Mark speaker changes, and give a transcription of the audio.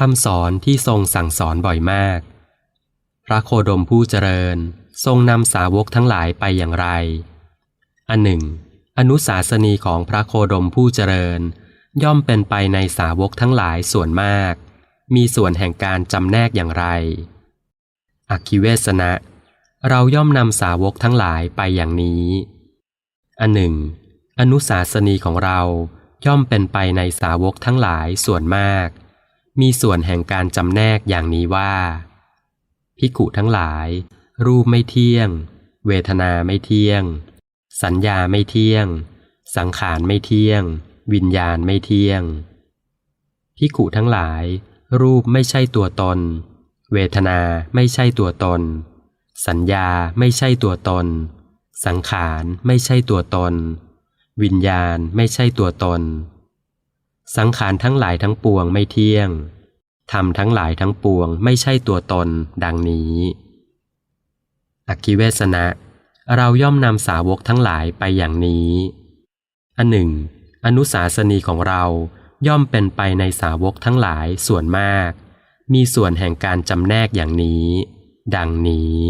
Speaker 1: คำสอนที่ทรงสั่งสอนบ่อยมาก พระโคดมผู้เจริญทรงนำสาวกทั้งหลายไปอย่างไร อันหนึ่ง อนุสาสนีของพระโคดมผู้เจริญ ย่อมเป็นไปในสาวกทั้งหลายส่วนมาก มีส่วนแห่งการจำแนกอย่างไร อคิเวสนะ เราย่อมนำสาวกทั้งหลายไปอย่างนี้ อันหนึ่ง อนุสาสนีของเราย่อมเป็นไปในสาวกทั้งหลายส่วนมาก มีส่วนแห่งการจำแนกอย่างนี้ว่า พิกุทั้งหลาย รูปไม่เที่ยง เวทนาไม่เที่ยง สัญญาไม่เที่ยง สังขารไม่เที่ยง วิญญาณไม่เที่ยง พิกุทั้งหลาย รูปไม่ใช่ตัวตน เวทนาไม่ใช่ตัวตน สัญญาไม่ใช่ตัวตน สังขารไม่ใช่ตัวตน วิญญาณไม่ใช่ตัวตน สังขารทั้งหลายทั้งปวงไม่เที่ยงธรรมทั้งหลายทั้งปวงไม่ใช่ตัวตนดังนี้ อคิเวสนะ เราย่อมนำสาวกทั้งหลายไปอย่างนี้ อันหนึ่ง อนุสาสนีของเราย่อมเป็นไปในสาวกทั้งหลายส่วนมาก มีส่วนแห่งการจำแนกอย่างนี้ ดังนี้